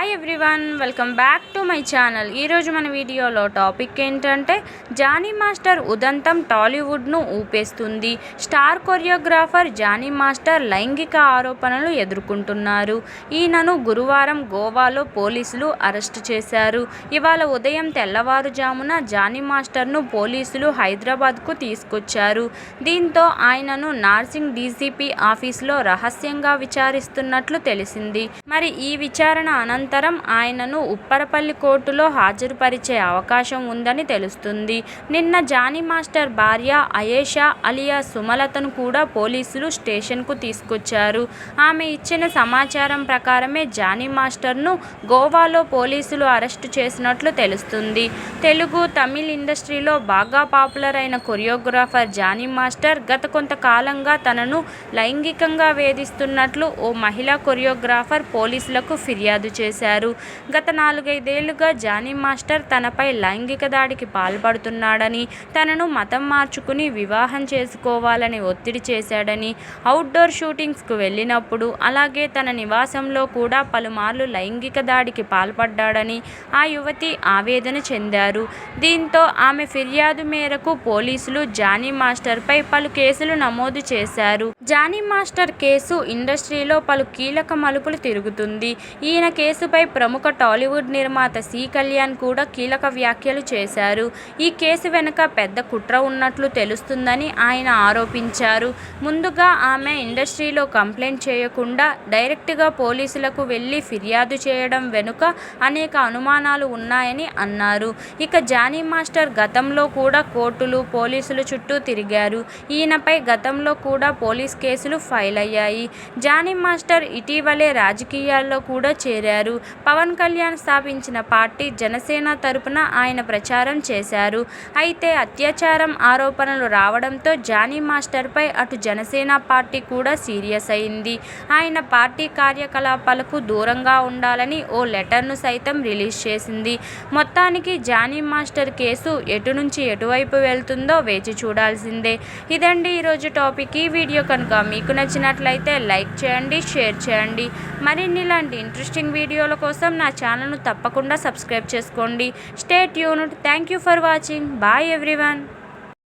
Hi everyone welcome back to my channel ఈరోజు మన వీడియోలో టాపిక్ ఏంటంటే జానీ మాస్టర్ ఉదంతం టాలీవుడ్ను ఊపేస్తుంది. స్టార్ కొరియోగ్రాఫర్ జానీ మాస్టర్ లైంగిక ఆరోపణలు ఎదుర్కొంటున్నారు. ఈయనను గురువారం గోవాలో పోలీసులు అరెస్ట్ చేశారు. ఇవాళ ఉదయం తెల్లవారుజామున జానీ మాస్టర్ను పోలీసులు హైదరాబాద్కు తీసుకొచ్చారు. దీంతో ఆయనను నార్సింగ్ డీసీపీ ఆఫీస్లో రహస్యంగా విచారిస్తున్నట్లు తెలిసింది. మరి ఈ విచారణ అనంతరం ఆయనను ఉప్పరపల్లి కోర్టులో హాజరుపరిచే అవకాశం ఉందని తెలుస్తుంది. నిన్న జానీ మాస్టర్ భార్య అయేషా అలియా సుమలతను కూడా పోలీసులు స్టేషన్కు తీసుకొచ్చారు. ఆమె ఇచ్చిన సమాచారం ప్రకారమే జానీ మాస్టర్ను గోవాలో పోలీసులు అరెస్టు చేసినట్లు తెలుస్తుంది. తెలుగు తమిళ్ ఇండస్ట్రీలో బాగా పాపులర్ అయిన కొరియోగ్రాఫర్ జానీ మాస్టర్ గత కొంతకాలంగా తనను లైంగికంగా వేధిస్తున్నట్లు ఓ మహిళా కొరియోగ్రాఫర్ పోలీసులకు ఫిర్యాదు చేశారు. గత నాలుగైదేళ్ళుగా జానీ మాస్టర్ తనపై లైంగిక దాడికి పాల్పడుతున్నాడని తనను మతం మార్చుకుని వివాహం చేసుకోవాలని ఒత్తిడి చేశాడని అవుట్డోర్ షూటింగ్స్కు వెళ్ళినప్పుడు అలాగే తన నివాసంలో కూడా పలుమార్లు లైంగిక దాడికి పాల్పడ్డాడని ఆ యువతి ఆవేదన చెందారు. దీంతో ఆమె ఫిర్యాదు మేరకు పోలీసులు జానీ మాస్టర్పై పలు కేసులు నమోదు చేశారు. జానీ మాస్టర్ కేసు ఇండస్ట్రీలో పలు కీలక మలుపులు తిరుగుతుంది. ఈయన కేసు కేసుపై ప్రముఖ టాలీవుడ్ నిర్మాత సి కళ్యాణ్ కూడా కీలక వ్యాఖ్యలు చేశారు. ఈ కేసు వెనుక పెద్ద కుట్ర ఉన్నట్లు తెలుస్తుందని ఆయన ఆరోపించారు. ముందుగా ఆమె ఇండస్ట్రీలో కంప్లైంట్ చేయకుండా డైరెక్ట్గా పోలీసులకు వెళ్ళి ఫిర్యాదు చేయడం వెనుక అనేక అనుమానాలు ఉన్నాయని అన్నారు. ఇక జానీ మాస్టర్ గతంలో కూడా కోర్టులు పోలీసుల చుట్టూ తిరిగారు. ఈయనపై గతంలో కూడా పోలీస్ కేసులు ఫైల్ అయ్యాయి జానీ మాస్టర్ ఇటీవలే రాజకీయాల్లో కూడా చేరారు. పవన్ కళ్యాణ్ స్థాపించిన పార్టీ జనసేన తరపున ఆయన ప్రచారం చేశారు. అయితే అత్యాచారం ఆరోపణలు రావడంతో జానీ మాస్టర్పై అటు జనసేన పార్టీ కూడా సీరియస్ అయింది. ఆయన పార్టీ కార్యకలాపాలకు దూరంగా ఉండాలని ఓ లెటర్ను సైతం రిలీజ్ చేసింది. మొత్తానికి జానీ మాస్టర్ కేసు ఎటు నుంచి ఎటువైపు వెళ్తుందో వేచి చూడాల్సిందే. ఇదండి ఈరోజు టాపిక్. ఈ వీడియో కనుక మీకు నచ్చినట్లయితే లైక్ చేయండి షేర్ చేయండి. మరిన్ని ఇలాంటి ఇంట్రెస్టింగ్ వీడియోలు కోసం నా ఛానల్ను తప్పకుండా సబ్స్క్రైబ్ చేసుకోండి. Stay tuned thank you for watching. Bye everyone.